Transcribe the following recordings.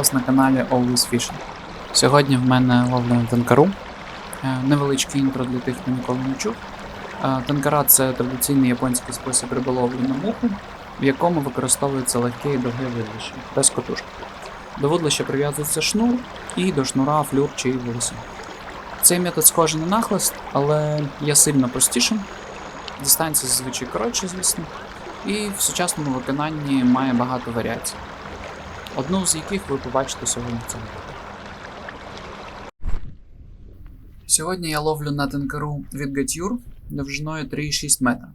Вас на каналі Always Fishing. Сьогодні в мене ловля танкару. Е, Невеличке інтро для тих, хто ніколи не чув. Е, Танкара це традиційний японський спосіб риболовлі на муху, в якому використовується легке і довге вудлище, без котушки. До вудлища прив'язується шнур і до шнура флюр чи волосин. Цей метод схожий на нахлист, але є сильно простішим. Дистанція зазвичай коротша, звісно, і в сучасному виконанні має багато варіацій. Одну з яких ви побачите сьогодні в цьому відео. Сьогодні я ловлю на тенкеру від Гатюр довжиною 3,6 метра.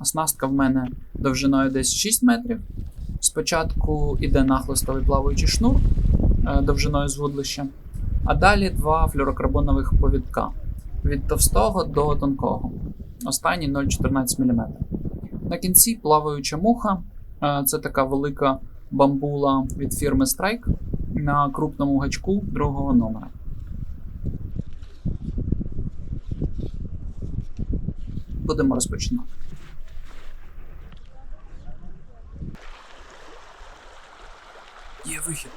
Оснастка в мене довжиною десь 6 метрів. Спочатку йде нахлистовий плаваючий шнур е, довжиною з вудлища, а далі два флюрокарбонових повідка від товстого до тонкого. Останній 0,14 мм. На кінці плаваюча муха. Е, Це така велика бамбула від фірми Strike на крупному гачку другого номера. Будемо розпочинати. Є вихід.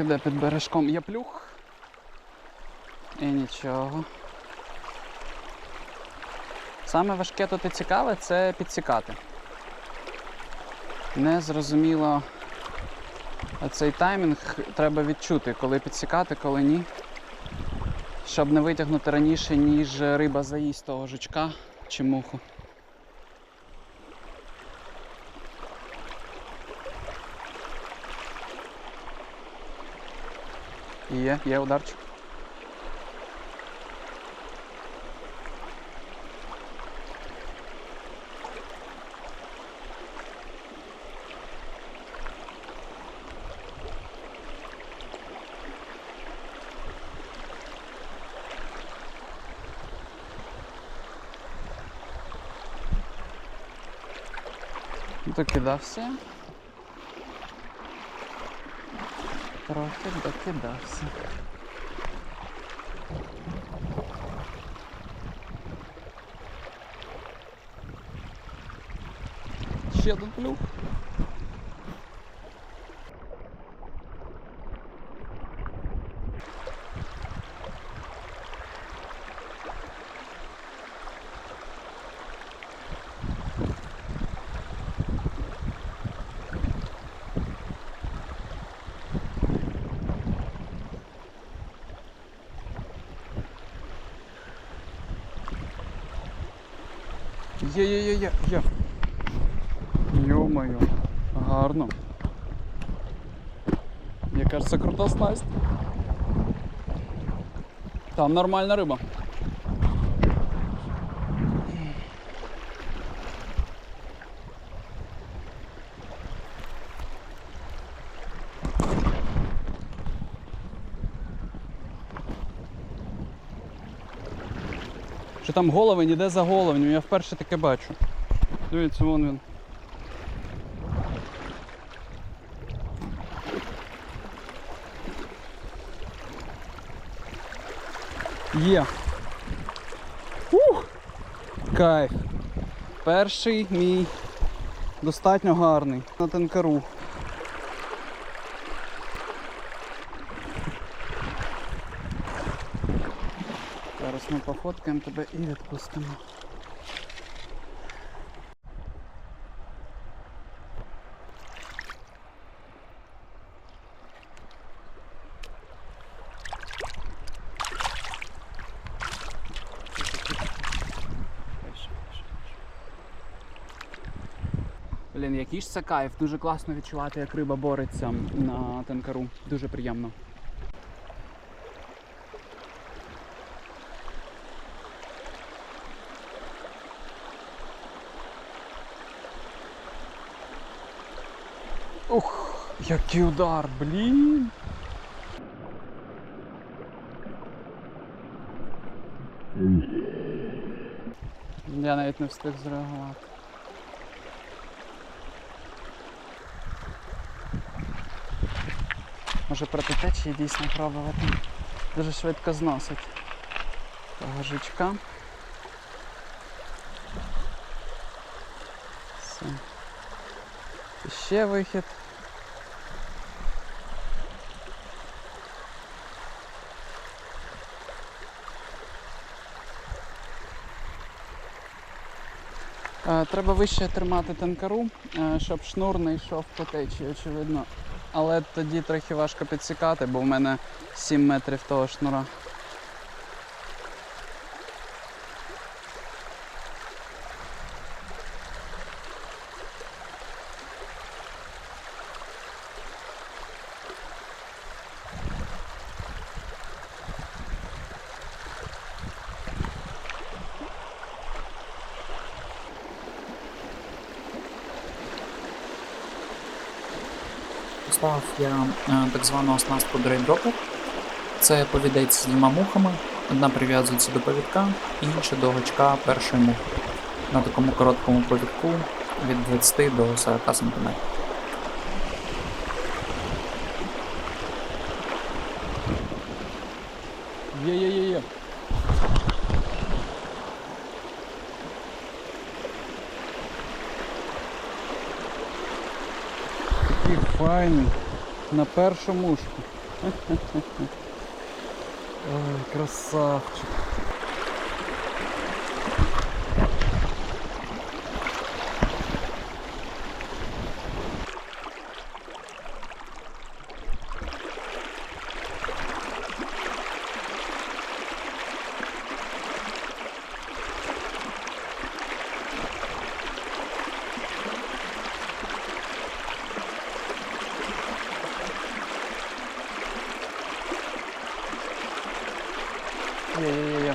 Так іде під бережком є плюх. І нічого. Саме важке тут і цікаве це підсікати. Не зрозуміло цей таймінг треба відчути, коли підсікати, коли ні. Щоб не витягнути раніше, ніж риба заїсть того жучка чи муху. Є, є ударчик. Докидався. Трохи докидався. Ще один плюх. Є, є, є, є, є. Йо-моє, гарно. Мне кажется, крута снасть. Там нормальна риба. Що там головень іде за головнем, я вперше таке бачу. Дивіться, вон він. Є. Ух! Кайф. Перший мій достатньо гарний на тенкару. Пофоткаємо тебе і відпустимо. Блін, який ж це кайф, дуже класно відчувати, як риба бореться на тенкару. Дуже приємно. Ух, який удар, блін. Я навіть не встиг зреагувати. Може проти дійсно пробувати. Дуже швидко зносить того жучка. Все. І ще вихід. Е, Треба вище тримати танкару, е, щоб шнур не йшов по течії, очевидно. Але тоді трохи важко підсікати, бо в мене 7 метрів того шнура. Поставив я е, так звану оснастку дрейдропер. Це повідець з двома мухами. Одна прив'язується до повідка, інша до гачка першої мухи. На такому короткому повідку від 20 до 40 см. Є-є-є-є. Такий файний. На першу мушку. Ой, красавчик. Є-є-є.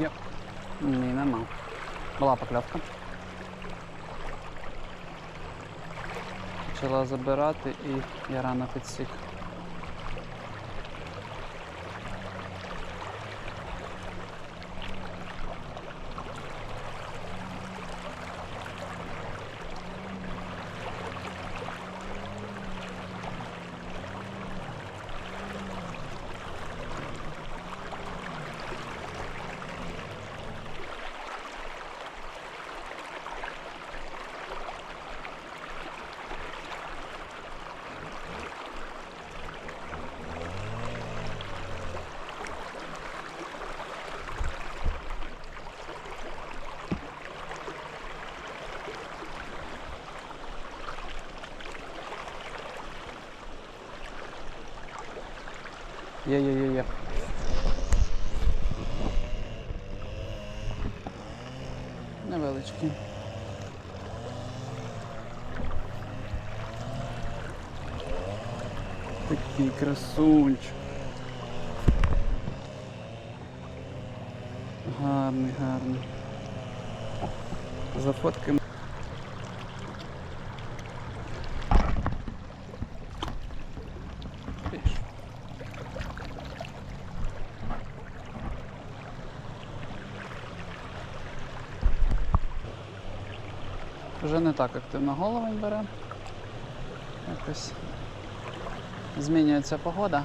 Є. Ні, нема. Була поклявка. Почала забирати і я рано підсік. Є, є, є, є. Невеличкий. Такий красунчик. Гарний, гарний. Зафоткаємо. Піш. Вже не так активно головень бере. Якось змінюється погода.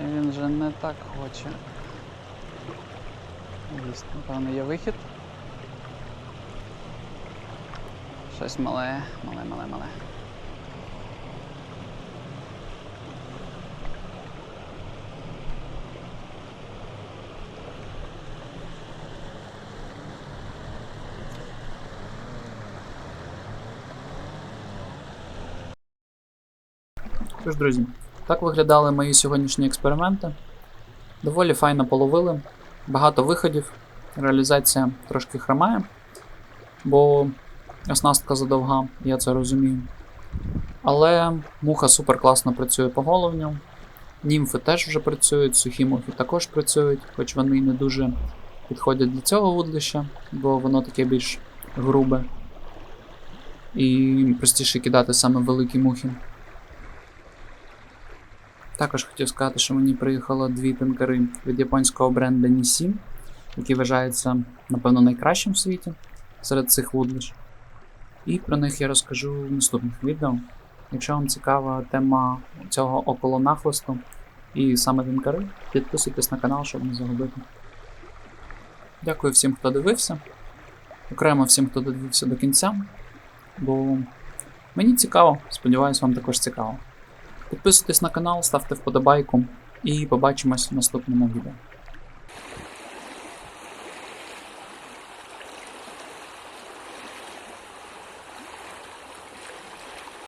І він вже не так хоче. Дійсно, напевно, є вихід. Щось мале, мале, мале, мале. Що ж, друзі, так виглядали мої сьогоднішні експерименти. Доволі файно половили, багато виходів, реалізація трошки хромає, бо оснастка задовга, я це розумію. Але муха супер класно працює по головню. Німфи теж вже працюють, сухі мухи також працюють, хоч вони не дуже підходять для цього вудлища, бо воно таке більш грубе. І простіше кидати саме великі мухи. Також хотів сказати, що мені приїхало дві тенкари від японського бренду Nissin, який вважається, напевно, найкращим в світі серед цих вудлищ. І про них я розкажу в наступних відео. Якщо вам цікава тема цього около нахлисту і саме тенкари, підписуйтесь на канал, щоб не загубити. Дякую всім, хто дивився. Окремо всім, хто додивився до кінця. Бо мені цікаво, сподіваюсь, вам також цікаво. Підписуйтесь на канал, ставте вподобайку і побачимось в наступному відео.